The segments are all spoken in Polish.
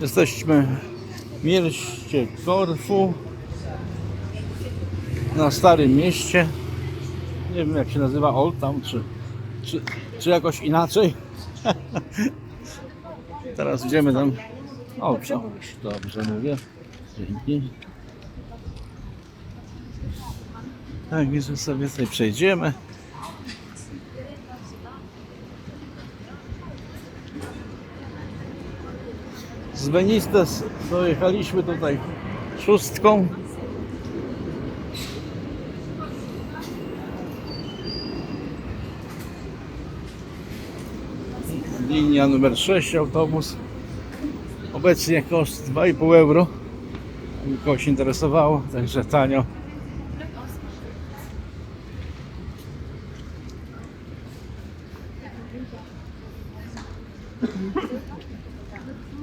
Jesteśmy w mieście Korfu na Starym Mieście. Nie wiem jak się nazywa Old Town, czy, czy, czy jakoś inaczej. Teraz idziemy tam. O, dobrze, dobrze mówię. Dzięki. Tak, więc sobie tutaj przejdziemy. Z Benistes dojechaliśmy tutaj szóstką. Linia numer 6, autobus. Obecnie koszt 2,5 euro. Kogoś interesowało, także tanio.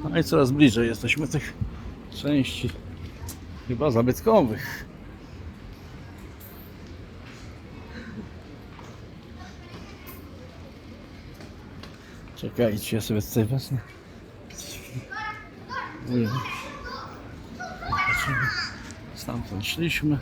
No i coraz bliżej jesteśmy tych części chyba zabytkowych. Czekajcie, ja sobie tutaj wezmę. Stamtąd szliśmy.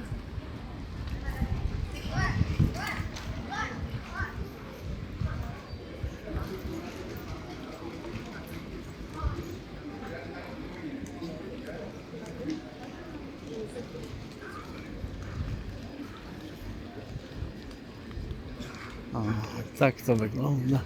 O, tak to wygląda.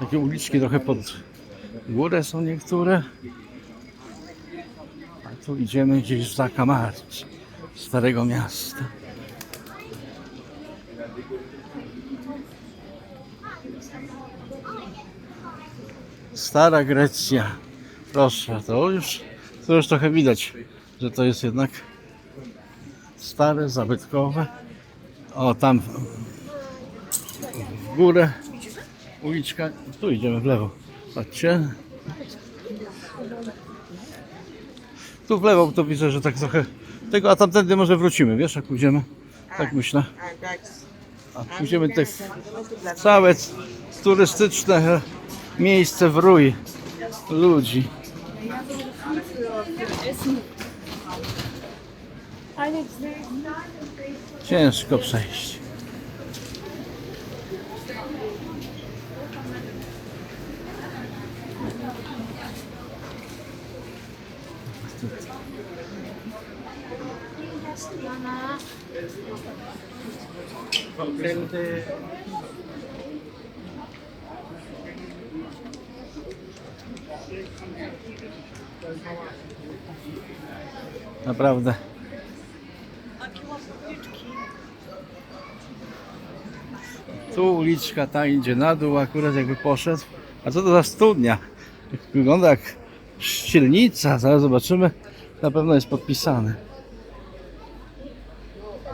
Takie uliczki trochę pod górę są niektóre. A tu idziemy gdzieś za Kamarcz, starego miasta. Stara Grecja. Proszę, to już, to już trochę widać, że to jest jednak stare, zabytkowe. O, tam w, górę uliczka. Tu idziemy w lewo. Patrzcie. Tu w lewo to widzę, że tak trochę tego, a tamtędy może wrócimy, wiesz, jak pójdziemy. Tak myślę. A pójdziemy tutaj w całe turystyczne miejsce w rój ludzi. Ciężko przejść. Naprawdę. Tu uliczka, ta idzie na dół, akurat jakby poszedł. A co to za studnia? Wygląda jak ścielnica, zaraz zobaczymy. Na pewno jest podpisane.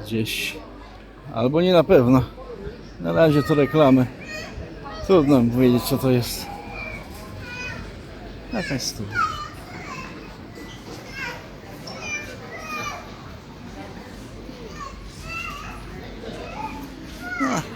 Gdzieś. Albo nie na pewno. Na razie to reklamy. Trudno mi powiedzieć co to jest. Jakaś studnia. Mais